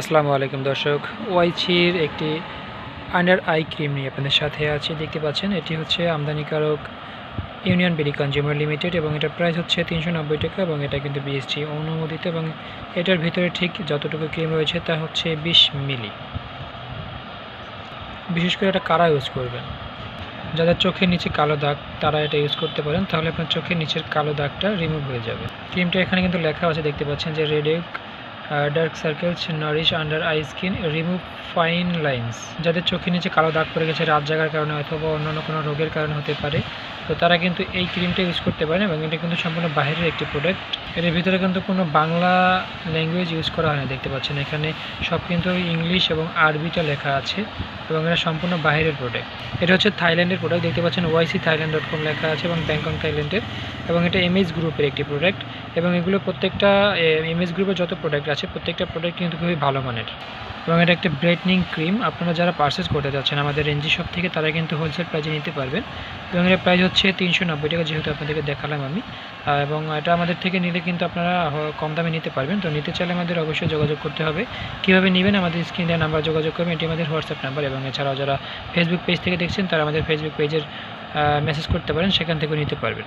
আসসালামু আলাইকুম দর্শক। ওয়াইচির একটি আন্ডার আই ক্রিম নিয়ে আপনাদের সাথে আছে। দেখতে পাচ্ছেন, এটি হচ্ছে আমদানিকারক ইউনিয়ন বেরি কনজিউমার লিমিটেড এবং এটার প্রাইস হচ্ছে তিনশো নব্বই টাকা এবং এটা কিন্তু বিএসটি অনুমোদিত এবং এটার ভিতরে ঠিক যতটুকু ক্রিম রয়েছে তা হচ্ছে বিশ মিলি। বিশেষ করে এটা কারা ইউজ করবেন? যাদের চোখের নিচে কালো দাগ তারা এটা ইউজ করতে পারেন, তাহলে আপনার চোখের নিচের কালো দাগটা রিমুভ হয়ে যাবে। ক্রিমটা এখানে কিন্তু লেখা আছে, দেখতে পাচ্ছেন যে রেডেক dark circles nourish under eye skin remove fine lines যাদের চোখের নিচে কালো দাগ পড়ে গেছে, রাত জাগার কারণে অথবা অন্যান্য কোনো রোগের কারণে হতে পারে। তো তারা কিন্তু এই ক্রিমটা ইউজ করতে পারেন এবং এটা কিন্তু সম্পূর্ণ বাইরের একটি প্রোডাক্টের ভিতরে কিন্তু কোনো বাংলা ল্যাঙ্গুয়েজ ইউজ করা হয় না, দেখতে পাচ্ছেন। এখানে সব কিন্তু ইংলিশ এবং আরবিটা লেখা আছে। এবং এটা সম্পূর্ণ বাইরের প্রোডাক্ট এটা হচ্ছে থাইল্যান্ডের প্রোডাক্ট দেখতে পাচ্ছেন ওয়াইসি থাইল্যান্ড ডট কম লেখা আছে এবং ব্যাংকক থাইল্যান্ডের এবং এটা এমএস গ্রুপের একটি প্রোডাক্ট এবং এগুলো প্রত্যেকটা এমএস গ্রুপের যত প্রোডাক্ট আছে, প্রত্যেকটা প্রোডাক্ট কিন্তু খুবই ভালো মানের। এবং এটা একটা ব্রাইটনিং ক্রিম আপনারা যারা পারচেস করতে যাচ্ছেন আমাদের এনজি শপ থেকে, তারা কিন্তু হোলসেল প্রাইজে নিতে পারবেন। এবং এর প্রাইস হচ্ছে তিনশো নব্বই টাকা যেহেতু আপনাদেরকে দেখালাম আমি। এবং এটা আমাদের থেকে নিলে কিন্তু আপনারা কম দামে নিতে পারবেন। তো নিতে চাইলে আমাদের অবশ্যই যোগাযোগ করতে হবে। কীভাবে নেবেন আমাদের স্ক্রিন দেওয়া নাম্বার যোগাযোগ করবেন, এটি আমাদের হোয়াটসঅ্যাপ নাম্বার এবং এছাড়াও যারা ফেসবুক পেজ থেকে দেখছেন, তারা আমাদের ফেসবুক পেজের মেসেজ করতে পারেন, সেখান থেকেও নিতে পারবেন।